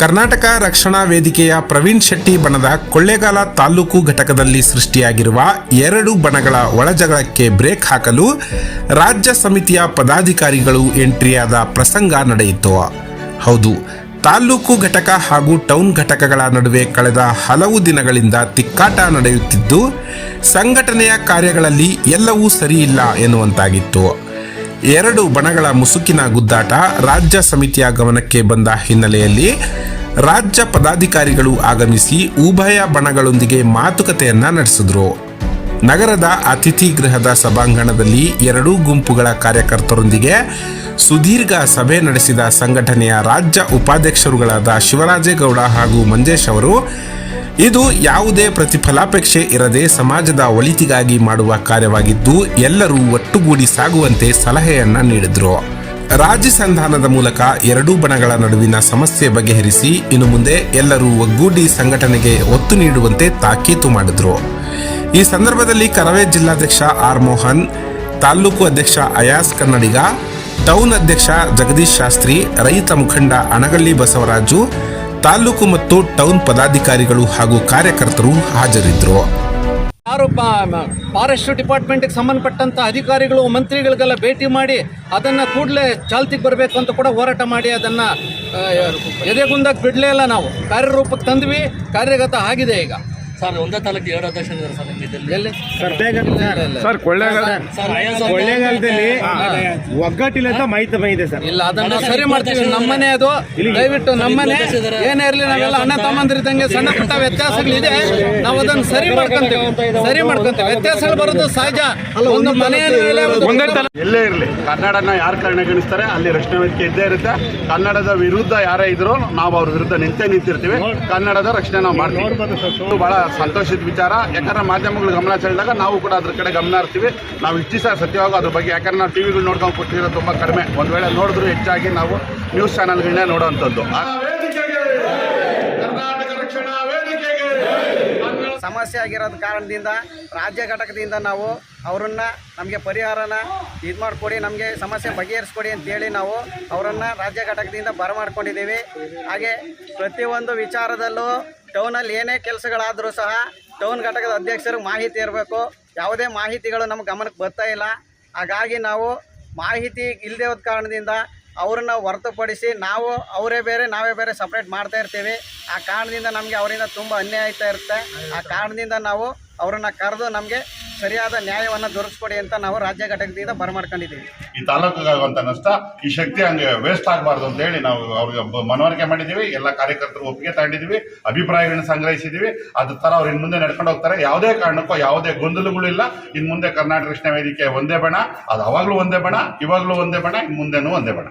ಕರ್ನಾಟಕ ರಕ್ಷಣಾ ವೇದಿಕೆಯ ಪ್ರವೀಣ್ ಶೆಟ್ಟಿ ಬಣದ ಕೊಳ್ಳೇಗಾಲ ತಾಲೂಕು ಘಟಕದಲ್ಲಿ ಸೃಷ್ಟಿಯಾಗಿರುವ ಎರಡು ಬಣಗಳ ಒಳಜಗಳಕ್ಕೆ ಬ್ರೇಕ್ ಹಾಕಲು ರಾಜ್ಯ ಸಮಿತಿಯ ಪದಾಧಿಕಾರಿಗಳು ಎಂಟ್ರಿಯಾದ ಪ್ರಸಂಗ ನಡೆಯಿತು. ಹೌದು ತಾಲೂಕು ಘಟಕ ಹಾಗೂ ಟೌನ್ ಘಟಕಗಳ ನಡುವೆ ಕಳೆದ ಹಲವು ದಿನಗಳಿಂದ ತಿಕ್ಕಾಟ ನಡೆಯುತ್ತಿದ್ದು, ಸಂಘಟನೆಯ ಕಾರ್ಯಗಳಲ್ಲಿ ಎಲ್ಲವೂ ಸರಿಯಿಲ್ಲ ಎನ್ನುವಂತಾಗಿತ್ತು. ಎರಡು ಬಣಗಳ ಮುಸುಕಿನ ಗುದ್ದಾಟ ರಾಜ್ಯ ಸಮಿತಿಯ ಗಮನಕ್ಕೆ ಬಂದ ಹಿನ್ನೆಲೆಯಲ್ಲಿ ರಾಜ್ಯ ಪದಾಧಿಕಾರಿಗಳು ಆಗಮಿಸಿ ಉಭಯ ಬಣಗಳೊಂದಿಗೆ ಮಾತುಕತೆಯನ್ನ ನಡೆಸಿದ್ರು. ನಗರದ ಅತಿಥಿ ಗೃಹದ ಸಭಾಂಗಣದಲ್ಲಿ ಎರಡೂ ಗುಂಪುಗಳ ಕಾರ್ಯಕರ್ತರೊಂದಿಗೆ ಸುದೀರ್ಘ ಸಭೆ ನಡೆಸಿದ ಸಂಘಟನೆಯ ರಾಜ್ಯ ಉಪಾಧ್ಯಕ್ಷರುಗಳಾದ ಶಿವರಾಜೇಗೌಡ ಹಾಗೂ ಮಂಜೇಶ್ ಅವರು, ಇದು ಯಾವುದೇ ಪ್ರತಿಫಲಾಪೇಕ್ಷೆ ಇರದೆ ಸಮಾಜದ ಒಳಿತಿಗಾಗಿ ಮಾಡುವ ಕಾರ್ಯವಾಗಿದ್ದು, ಎಲ್ಲರೂ ಒಟ್ಟುಗೂಡಿ ಸಾಗುವಂತೆ ಸಲಹೆಯನ್ನ ನೀಡಿದರು. ರಾಜಿ ಸಂಧಾನದ ಮೂಲಕ ಎರಡೂ ಬಣಗಳ ನಡುವಿನ ಸಮಸ್ಯೆ ಬಗೆಹರಿಸಿ, ಇನ್ನು ಮುಂದೆ ಎಲ್ಲರೂ ಒಗ್ಗೂಡಿ ಸಂಘಟನೆಗೆ ಒತ್ತು ನೀಡುವಂತೆ ತಾಕೀತು ಮಾಡಿದ್ರು. ಈ ಸಂದರ್ಭದಲ್ಲಿ ಕರವೇ ಜಿಲ್ಲಾಧ್ಯಕ್ಷ ಆರ್ ಮೋಹನ್ ತಾಲೂಕು ಅಧ್ಯಕ್ಷ ಅಯಾಸ್ ಕನ್ನಡಿಗ, ಟೌನ್ ಅಧ್ಯಕ್ಷ ಜಗದೀಶ್ ಶಾಸ್ತ್ರಿ, ರೈತ ಮುಖಂಡ ಅಣಗಳ್ಳಿ ಬಸವರಾಜು ತಾಲೂಕು ಮತ್ತು ಟೌನ್ ಪದಾಧಿಕಾರಿಗಳು ಹಾಗೂ ಕಾರ್ಯಕರ್ತರು ಹಾಜರಿದ್ದರು. ಯಾರು ಫಾರೆಸ್ಟ್ ಡಿಪಾರ್ಟ್ಮೆಂಟ್ಗೆ ಸಂಬಂಧಪಟ್ಟಂಥ ಅಧಿಕಾರಿಗಳು, ಮಂತ್ರಿಗಳಿಗೆಲ್ಲ ಭೇಟಿ ಮಾಡಿ ಅದನ್ನು ಕೂಡಲೇ ಚಾಲ್ತಿಗೆ ಬರಬೇಕು ಅಂತ ಕೂಡ ಹೋರಾಟ ಮಾಡಿ ಅದನ್ನು ಎದೆಗುಂದಕ್ಕೆ ಬಿಡಲೇ ಇಲ್ಲ ನಾವು. ಕಾರ್ಯರೂಪಕ್ಕೆ ತಂದ್ವಿ, ಕಾರ್ಯಗತ ಆಗಿದೆ ಈಗ. ಸರ್ ಒಂದೇ ತಾಲೂಕು ಎರಡು ಅಧ್ಯಕ್ಷರಿದ್ದಾರೆ ಸರ್ ಕೊಳ್ಳೇಗಾಲ ಸರ್ ಅವ್ರು ಕೊಳ್ಳೇಗಾಲದಲ್ಲಿ ಒಗ್ಗಟ್ಟಿಲ್ಲ ಅಂತ ಮಾಹಿತಿ ಬಂದಿದೆ ಸರ್. ಇಲ್ಲ ಅದನ್ನ ಸರಿ ಮಾಡ್ತೀವಿ. ನಮ್ಮನೆ ಅದು. ದಯವಿಟ್ಟು ನಮ್ಮನೆ ಏನೇ ಇರಲಿ ನಾವೆಲ್ಲ ಅಣ್ಣ ತಮ್ಮಂದ್ರಿದ್ದಂಗೆ ಸಣ್ಣ ಪುಟ್ಟ ವ್ಯತ್ಯಾಸಗಳಿದೆ. ನಾವು ಅದನ್ನ ಸರಿ ಮಾಡ್ಕೊಂತೀವಿ. ಸರಿ ಮಾಡ್ಕೊಂತೀವಿ. ವ್ಯತ್ಯಾಸಗಳು ಬರೋದು ಸಹಜ. ಒಂದು ಮನೆಯಲ್ಲಿ ಒಂದು ಎಲ್ಲೇ ಇರಲಿ. ಕನ್ನಡನ ಯಾರು ಕಡೆಗಣಿಸ್ತಾರೆ ಅಲ್ಲಿ ರಕ್ಷಣಾ ವೇದಿಕೆ ಇದ್ದೇ ಇರುತ್ತೆ. ಕನ್ನಡದ ವಿರುದ್ಧ ಯಾರೇ ಇದ್ರು ನಾವು ಅವ್ರ ವಿರುದ್ಧ ನಿಂತೇ ನಿಂತಿರ್ತೀವಿ. ಕನ್ನಡದ ರಕ್ಷಣೆ ನಾವು ಮಾಡ್ತೀವಿ. ಇದು ಬಹಳ ಸಂತೋಷದ ವಿಚಾರ. ಯಾಕಂದ್ರೆ ಮಾಧ್ಯಮಗಳು ಗಮನ ಸೆಳೆದಾಗ ನಾವು ಕೂಡ ಅದ್ರ ಕಡೆ ಗಮನ ಹರ್ತೀವಿ ನಾವು ಇಷ್ಟು ದಿವಸ ಸತ್ಯವಾಗ ಅದ್ರ ಬಗ್ಗೆ ಯಾಕಂದ್ರೆ ನಾವು ಟಿವಿಗಳು ನೋಡ್ಕೊಂಡು ಕೊಟ್ಟಿರೋ ತುಂಬ ಕಡಿಮೆ. ಒಂದು ವೇಳೆ ನೋಡಿದ್ರು ಹೆಚ್ಚಾಗಿ ನಾವು ನ್ಯೂಸ್ ಚಾನಲ್ಗಳನ್ನೇ ನೋಡೋವಂಥದ್ದು ಕರ್ನಾಟಕ ರಕ್ಷಣಾ ವೇದಿಕೆಗೆ. ಸಮಸ್ಯೆ ಆಗಿರೋದ ಕಾರಣದಿಂದ ರಾಜ್ಯ ಘಟಕದಿಂದ ನಾವು ಅವರನ್ನು ನಮಗೆ ಪರಿಹಾರನ ಇದು ಮಾಡಿಕೊಡಿ ನಮಗೆ ಸಮಸ್ಯೆ ಬಗೆಹರಿಸ್ಕೊಡಿ ಅಂತೇಳಿ ನಾವು ಅವರನ್ನು ರಾಜ್ಯ ಘಟಕದಿಂದ ಬರಮಾಡ್ಕೊಂಡಿದ್ದೀವಿ. ಹಾಗೆ ಪ್ರತಿಯೊಂದು ವಿಚಾರದಲ್ಲೂ ಟೌನಲ್ಲಿ ಏನೇ ಕೆಲಸಗಳಾದರೂ ಸಹ ಟೌನ್ ಘಟಕದ ಅಧ್ಯಕ್ಷರಿಗೆ ಮಾಹಿತಿ ಇರಬೇಕು. ಯಾವುದೇ ಮಾಹಿತಿಗಳು ನಮ್ಮ ಗಮನಕ್ಕೆ ಬರ್ತಾ ಇಲ್ಲ. ಹಾಗಾಗಿ ನಾವು ಮಾಹಿತಿ ಇಲ್ಲದೆ ಹೋದ ಕಾರಣದಿಂದ ಅವ್ರನ್ನ ಹೊರತುಪಡಿಸಿ ನಾವು ಅವರೇ ಬೇರೆ, ನಾವೇ ಬೇರೆ ಸಪ್ರೇಟ್ ಮಾಡ್ತಾ ಇರ್ತೀವಿ. ಆ ಕಾರಣದಿಂದ ನಮಗೆ ಅವರಿಂದ ತುಂಬ ಅನ್ಯಾಯ ಆಯ್ತಾ ಇರುತ್ತೆ. ಆ ಕಾರಣದಿಂದ ನಾವು ಅವ್ರನ್ನ ಕರೆದು ನಮಗೆ ಸರಿಯಾದ ನ್ಯಾಯವನ್ನು ದೊರಕಿಸ್ಕೊಡಿ ಅಂತ ನಾವು ರಾಜ್ಯ ಘಟಕದಿಂದ ಬರಮಾಡ್ಕೊಂಡಿದ್ದೀವಿ. ಈ ತಾಲೂಕಿಗೆ ನಷ್ಟ, ಈ ಶಕ್ತಿ ಹಂಗೆ ವೇಸ್ಟ್ ಆಗಬಾರ್ದು ಅಂತ ಹೇಳಿ ನಾವು ಅವ್ರಿಗೆ ಮನವರಿಕೆ ಮಾಡಿದ್ದೀವಿ, ಎಲ್ಲ ಕಾರ್ಯಕರ್ತರು ಒಪ್ಪಿಗೆ ತಗೊಂಡಿದ್ದೀವಿ, ಅಭಿಪ್ರಾಯಗಳನ್ನ ಸಂಗ್ರಹಿಸಿದ್ದೀವಿ. ಅದ್ರ ತರ ಅವ್ರು ಇನ್ನು ಮುಂದೆ ನಡ್ಕೊಂಡು ಹೋಗ್ತಾರೆ. ಯಾವುದೇ ಕಾರಣಕ್ಕೂ ಯಾವುದೇ ಗೊಂದಲಗಳು ಇಲ್ಲ. ಇನ್ನು ಮುಂದೆ ಕರ್ನಾಟಕ ಕೃಷ್ಣ ವೇದಿಕೆ ಒಂದೇ ಬಣ, ಅದು ಅವಾಗಲೂ ಒಂದೇ ಬಣ, ಇವಾಗಲೂ ಒಂದೇ ಬಣ ಇನ್ ಮುಂದೆನೂ ಒಂದೇ ಬಣ.